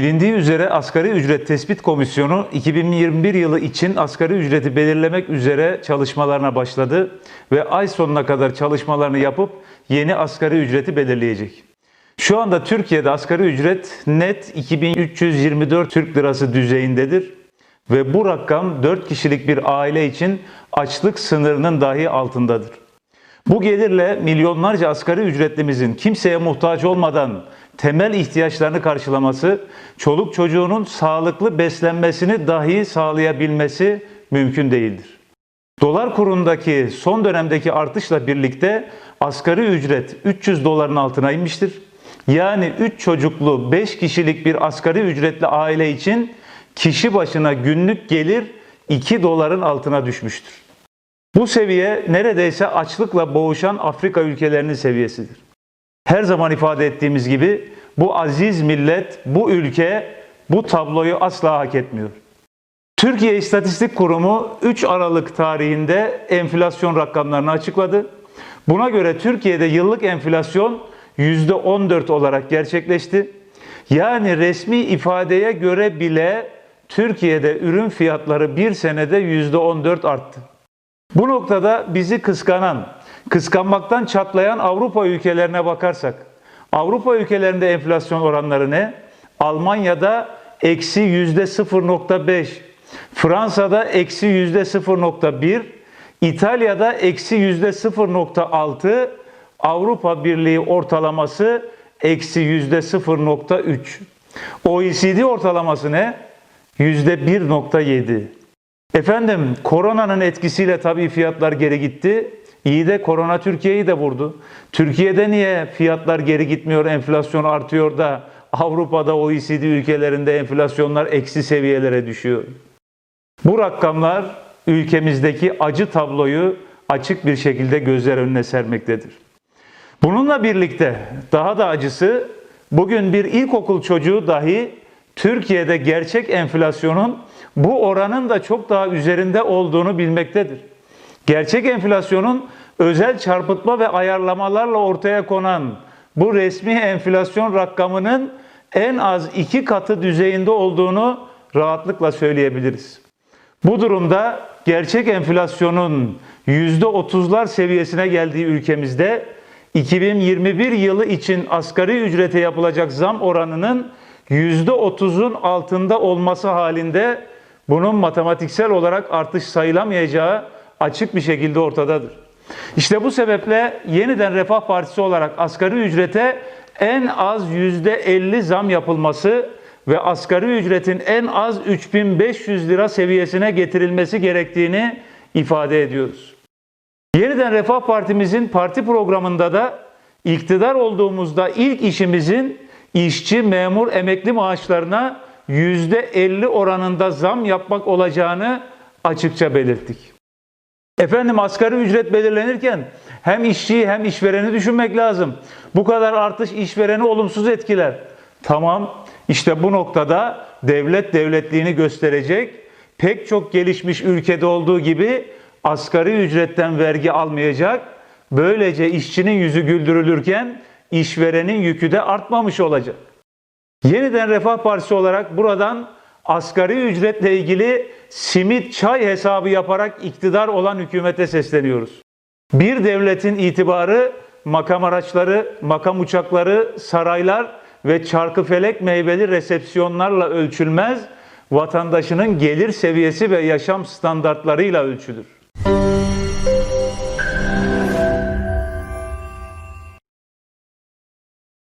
Bilindiği üzere Asgari Ücret Tespit Komisyonu 2021 yılı için asgari ücreti belirlemek üzere çalışmalarına başladı ve ay sonuna kadar çalışmalarını yapıp yeni asgari ücreti belirleyecek. Şu anda Türkiye'de asgari ücret net 2324 Türk Lirası düzeyindedir ve bu rakam 4 kişilik bir aile için açlık sınırının dahi altındadır. Bu gelirle milyonlarca asgari ücretlimizin kimseye muhtaç olmadan temel ihtiyaçlarını karşılaması, çoluk çocuğunun sağlıklı beslenmesini dahi sağlayabilmesi mümkün değildir. Dolar kurundaki son dönemdeki artışla birlikte asgari ücret 300 doların altına inmiştir. Yani 3 çocuklu 5 kişilik bir asgari ücretli aile için kişi başına günlük gelir 2 doların altına düşmüştür. Bu seviye neredeyse açlıkla boğuşan Afrika ülkelerinin seviyesidir. Her zaman ifade ettiğimiz gibi bu aziz millet, bu ülke bu tabloyu asla hak etmiyor. Türkiye İstatistik Kurumu 3 Aralık tarihinde enflasyon rakamlarını açıkladı. Buna göre Türkiye'de yıllık enflasyon %14 olarak gerçekleşti. Yani resmi ifadeye göre bile Türkiye'de ürün fiyatları bir senede %14 arttı. Bu noktada bizi kıskanan, kıskanmaktan çatlayan Avrupa ülkelerine bakarsak, Avrupa ülkelerinde enflasyon oranları ne? Almanya'da eksi yüzde 0.5, Fransa'da eksi yüzde 0.1, İtalya'da eksi yüzde 0.6, Avrupa Birliği ortalaması eksi yüzde 0.3. OECD ortalaması ne? Yüzde 1.7. Efendim koronanın etkisiyle tabii fiyatlar geri gitti. İyi de korona Türkiye'yi de vurdu. Türkiye'de niye fiyatlar geri gitmiyor, enflasyon artıyor da Avrupa'da OECD ülkelerinde enflasyonlar eksi seviyelere düşüyor? Bu rakamlar ülkemizdeki acı tabloyu açık bir şekilde gözler önüne sermektedir. Bununla birlikte daha da acısı bugün bir ilkokul çocuğu dahi Türkiye'de gerçek enflasyonun bu oranın da çok daha üzerinde olduğunu bilmektedir. Gerçek enflasyonun özel çarpıtma ve ayarlamalarla ortaya konan bu resmi enflasyon rakamının en az iki katı düzeyinde olduğunu rahatlıkla söyleyebiliriz. Bu durumda gerçek enflasyonun %30'lar seviyesine geldiği ülkemizde 2021 yılı için asgari ücrete yapılacak zam oranının %30'un altında olması halinde bunun matematiksel olarak artış sayılamayacağı açık bir şekilde ortadadır. İşte bu sebeple yeniden Refah Partisi olarak asgari ücrete en az %50 zam yapılması ve asgari ücretin en az 3500 lira seviyesine getirilmesi gerektiğini ifade ediyoruz. Yeniden Refah Partimizin parti programında da iktidar olduğumuzda ilk işimizin işçi, memur, emekli maaşlarına %50 oranında zam yapmak olacağını açıkça belirttik. Efendim asgari ücret belirlenirken hem işçiyi hem işvereni düşünmek lazım. Bu kadar artış işvereni olumsuz etkiler. Tamam işte bu noktada devlet devletliğini gösterecek. Pek çok gelişmiş ülkede olduğu gibi asgari ücretten vergi almayacak. Böylece işçinin yüzü güldürülürken işverenin yükü de artmamış olacak. Yeniden Refah Partisi olarak buradan asgari ücretle ilgili simit çay hesabı yaparak iktidar olan hükümete sesleniyoruz. Bir devletin itibarı makam araçları, makam uçakları, saraylar ve çarkıfelek meyveli resepsiyonlarla ölçülmez, vatandaşının gelir seviyesi ve yaşam standartlarıyla ölçülür.